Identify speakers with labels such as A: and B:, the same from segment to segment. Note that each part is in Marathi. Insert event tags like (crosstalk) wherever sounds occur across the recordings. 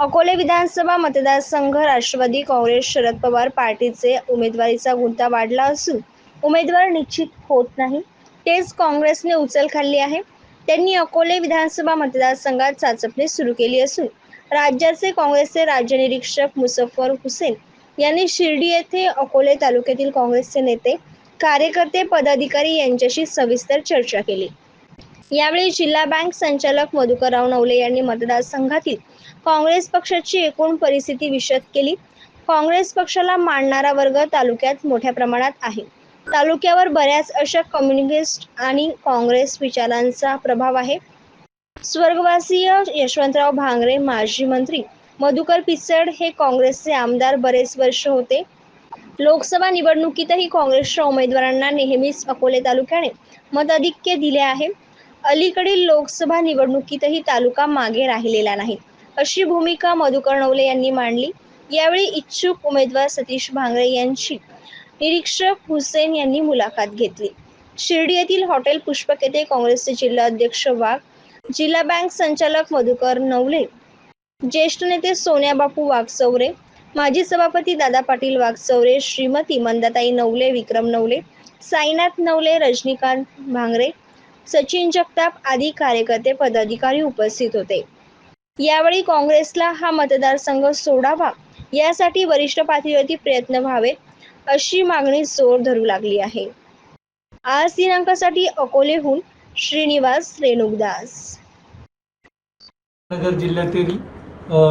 A: अकोले विधानसभा मतदारसंघ राष्ट्रवादी काँग्रेस शरद पवार पार्टीचे उमेदवारीचा गुंता वाढला असून उमेदवार निश्चित होत नाही. तेच काँग्रेसने उचल खाल्ली आहे. त्यांनी अकोले विधानसभा मतदारसंघात चाचपणी सुरू केली असून राज्याचे काँग्रेसचे राज्य निरीक्षक मुसफ्फर हुसेन यांनी शिर्डी येथे अकोले तालुक्यातील काँग्रेसचे नेते कार्यकर्ते पदाधिकारी यांच्याशी सविस्तर चर्चा केली. यावेळी जिल्हा बँक संचालक मधुकरराव नवले यांनी मतदारसंघातील काँग्रेस पक्षाची एकूण परिस्थिती विशद केली. काँग्रेस पक्षाला मानणारा वर्ग तालुक्यात मोठ्या प्रमाणात आहे. तालुक्यावर बऱ्याच अशा कम्युनिस्ट आणि काँग्रेस विचारांचा प्रभाव आहे. स्वर्गवासीय यशवंतराव भांगरे माजी मंत्री मधुकर पिचड हे काँग्रेसचे आमदार बरेच वर्ष होते. लोकसभा निवडणुकीतही काँग्रेसच्या उमेदवारांना नेहमीच अकोले तालुक्याने मताधिक्य दिले आहे. अलीकडील लोकसभा निवडणुकीतही तालुका मागे राहिलेला नाही. अशी भूमिका मधुकर नवले यांनी मांडली. यावेळी इच्छुक उमेदवार सतीश भांगरे यांची निरीक्षक हुसेन यांनी मुलाखत घेतली. शिर्डी येथील हॉटेल पुष्पक येथे काँग्रेसचे जिल्हा अध्यक्ष वाघ जिल्हा बँक संचालक मधुकर नवले ज्येष्ठ नेते सोन्या बापू वाघचौरे माजी सभापती दादा पाटील वाघचौरे श्रीमती मंदाताई नवले विक्रम नवले साईनाथ नवले रजनीकांत भांगरे सचिन जगताप आदी कार्यकर्ते पदाधिकारी उपस्थित होते. यावेळी काँग्रेसला हा मतदारसंघ सोडावा यासाठी वरिष्ठ पातळीवरती प्रयत्न व्हावेत अशी मागणी जोर धरू लागली आहे. आज दिनांकासाठी अकोलेहून श्रीनिवास रेणुकदास.
B: नगर जिल्ह्यातील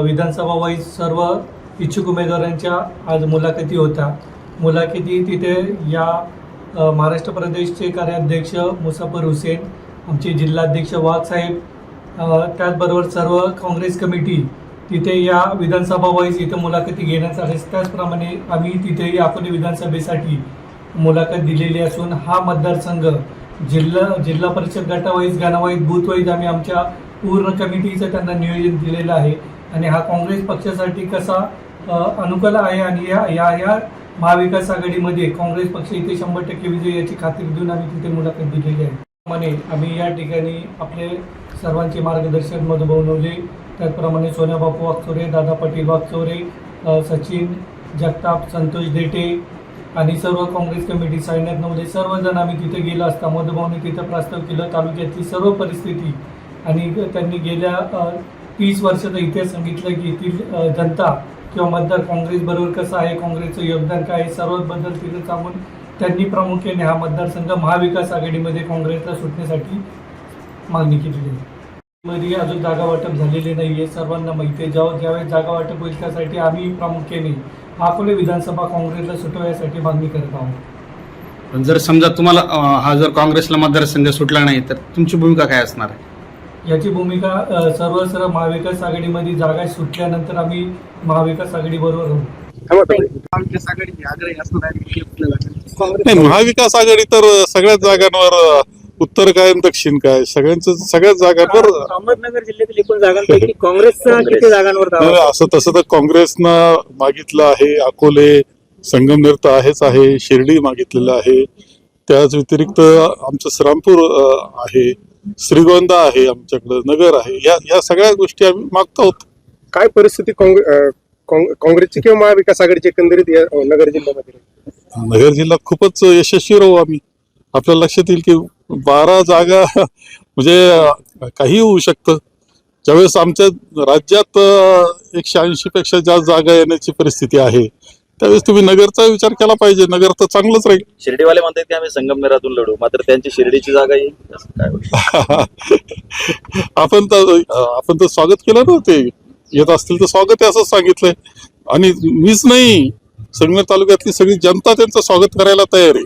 B: विधानसभा वाईज सर्व इच्छुक उमेदवारांच्या आज मुलाखती होत्या. मुलाखती तिथे या महाराष्ट्र प्रदेशचे कार्याध्यक्ष मुसाफर हुसेन आमचे जिल्हाध्यक्ष वाघसाहेब त्याचबरोबर सर्व काँग्रेस कमिटी तिथे या विधानसभा वाईज इथे मुलाखती घेण्यात आले त्याचप्रमाणे आम्ही तिथेही अकोले विधानसभेसाठी मुलाखत दिलेली असून हा मतदारसंघ जिल्हा जिल्हा परिषद गटावाईज गाणावाईज बूथवाईज आम्ही आमच्या पूर्ण कमिटीचं त्यांना नियोजन दिलेलं आहे. आणि हा काँग्रेस पक्षासाठी कसा अनुकूल आहे आणि या या या महाविकास आघाडीमध्ये काँग्रेस पक्ष इथे शंभर टक्के विजय याची खात्री देऊन आम्ही तिथे मुलाखत दिलेली आहे. त्याप्रमाणे आम्ही या ठिकाणी आपले सर्वांचे मार्गदर्शक मधुभाऊ नवले त्याचप्रमाणे सोन्या बापू वागचोरे दादा पाटील वागचोरे सचिन जगताप संतोष देटे आणि सर्व काँग्रेस कमिटी साईनाथ नवले सर्वजण आम्ही तिथे गेलो असता. मधुभाऊने तिथं प्रस्ताव केलं तालुक्यातली सर्व परिस्थिती आणि त्यांनी गेल्या तीस वर्षाचा इतिहास सांगितलं की येथील जनता किंवा मतदार काँग्रेस बरोबर कसं आहे काँग्रेसचं योगदान काय आहे सर्वबद्दल तिथे सांगून त्यांनी प्रामुख्याने हा मतदारसंघ महाविकास आघाडीमध्ये काँग्रेसला सुटण्यासाठी मागणी केलेली आहे. मध्ये अजून जागा वाटप झालेले नाही आहे सर्वांना माहिती आहे. जेव्हा ज्यावेळेस जागा वाटप होईल त्यासाठी आम्ही प्रामुख्याने अकोले विधानसभा काँग्रेसला सुटवण्यासाठी मागणी करत आहोत.
C: जर समजा तुम्हाला अं, हा जर काँग्रेसला मतदारसंघ सुटला नाही तर तुमची भूमिका काय असणार आहे?
B: याची भूमिका सर्व सर्व महाविकास आघाडीमध्ये जागा सुटल्यानंतर आम्ही महाविकास आघाडी बरोबर राहू.
D: नाही महाविकास आघाडी तर सगळ्याच जागांवर उत्तर काय आणि दक्षिण काय सगळ्यांचं सगळ्याच जागांवर
E: अहमदनगर जिल्ह्यातील एकूण जागांपैकी काँग्रेसचा
D: काँग्रेस.
E: किती जागांवर
D: असं तसं तर काँग्रेसनं मागितलं आहे अकोले संगमनेर तर आहेच आहे शिर्डी मागितलेलं आहे. त्याच व्यतिरिक्त आमचं श्रामपूर आहे. श्रीगोंदा आहे आमच्याकडं नगर आहे. या या सगळ्या गोष्टी आम्ही मागतो आहोत.
F: काय परिस्थिती काँग्रे- अं, काँग- काँग्रेसची किंवा महाविकास आघाडीची एकंदरीत या अं, नगर जिल्ह्यामध्ये?
D: नगर जिल्ह्यात खूपच यशस्वी राहू आम्ही. आपल्या लक्षात येईल की बारा जागा म्हणजे अ, काही होऊ शकतं. ज्यावेळेस आमच्या राज्यात एकशे ऐंशी पेक्षा जास्त जागा येण्याची परिस्थिती आहे त्यावेळेस तुम्ही नगरचा विचार केला पाहिजे. नगर तर चांगलंच राहील. (laughs)
G: शिर्डीवाले म्हणतात की आम्ही संगमनेरातून लढू. मात्र त्यांची शिर्डीची जागा येईल असं काय? (laughs)
D: आपण तर आपण तर स्वागत केलं ना ते. येत असतील तर स्वागत आहे असं सांगितलंय. आणि मीच नाही. संगमेर तालुक्यातली सगळी जनता त्यांचं स्वागत करायला तयार आहे.